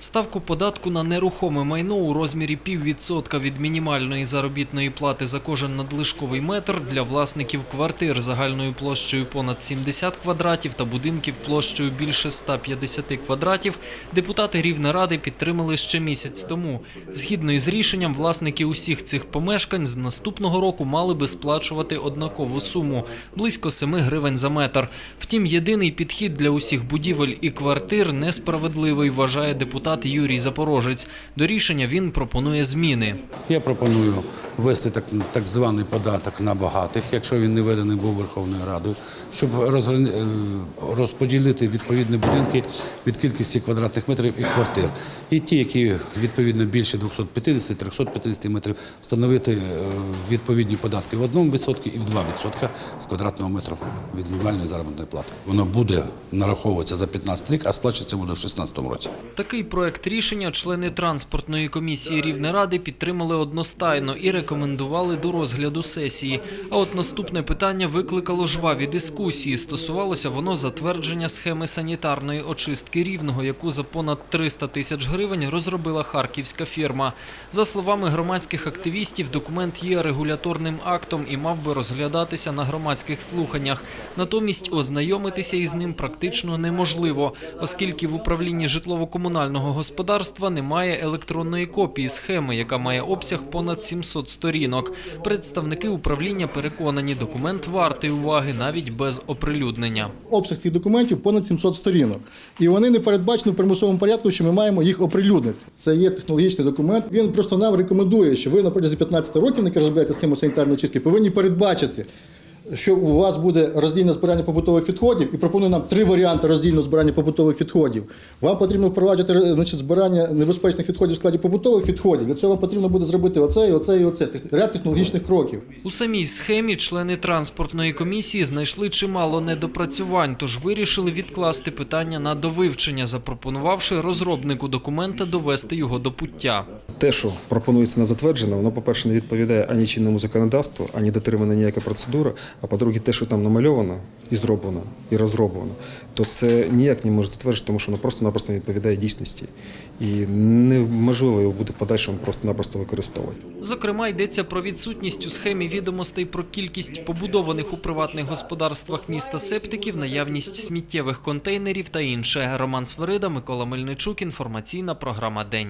Ставку податку на нерухоме майно у розмірі піввідсотка від мінімальної заробітної плати за кожен надлишковий метр для власників квартир загальною площею понад 70 квадратів та будинків площею більше 150 квадратів депутати Рівнеради підтримали ще місяць тому. Згідно із рішенням, власники усіх цих помешкань з наступного року мали би сплачувати однакову суму – близько 7 гривень за метр. Втім, єдиний підхід для усіх будівель і квартир несправедливий, вважає депутат Юрій Запорожець. До рішення він пропонує зміни. Я пропоную ввести так, так званий податок на багатих, якщо він не введений був Верховною Радою, щоб е, розподілити відповідні будинки від кількості квадратних метрів і квартир. І ті, які відповідно більше 250-350 метрів, встановити е, відповідні податки в одному відсотку і в два відсотка з квадратного метру від мінімальної заробітної плати. Воно буде нараховуватися за 15 рік, а сплачуватися буде в 2016 році. Такий проект рішення члени транспортної комісії Рівнеради підтримали одностайно і рекомендували до розгляду сесії. А от наступне питання викликало жваві дискусії. Стосувалося воно затвердження схеми санітарної очистки рівного, яку за понад 300 тисяч гривень розробила харківська фірма. За словами громадських активістів, документ є регуляторним актом і мав би розглядатися на громадських слуханнях. Натомість ознайомитися із ним практично неможливо, оскільки в управлінні житлово-комунального господарства немає електронної копії схеми, яка має обсяг понад 700 сторінок. Представники управління переконані, документ вартий уваги навіть без оприлюднення. обсяг цих документів понад 700 сторінок. І вони не передбачені в примусовому порядку, що ми маємо їх оприлюднити. Це є технологічний документ. Він просто нам рекомендує, що ви на протязі 15 років, не розробляєте схему санітарної чистки, повинні передбачити. Що у вас буде роздільне збирання побутових відходів, і пропонує нам три варіанти роздільного збирання побутових відходів. Вам потрібно впроваджувати значить, збирання небезпечних відходів в складі побутових відходів. Для цього вам потрібно буде зробити оце, і оце, і оце. Ряд технологічних кроків. У самій схемі члени транспортної комісії знайшли чимало недопрацювань, тож вирішили відкласти питання на довивчення, запропонувавши розробнику документа довести його до пуття. Те, що пропонується на затвердження, воно, по-перше, не відповідає ані чинному законодавству, ані дотримана ніяка процедура. А по-друге, те, що там намальовано і зроблено, і розроблено, то це ніяк не може затверджувати, тому що воно просто-напросто не відповідає дійсності. І неможливо його буде подальшому просто-напросто використовувати. Зокрема, йдеться про відсутність у схемі відомостей про кількість побудованих у приватних господарствах міста септиків, наявність сміттєвих контейнерів та інше. Роман Сверида, Микола Мельничук. Інформаційна програма День.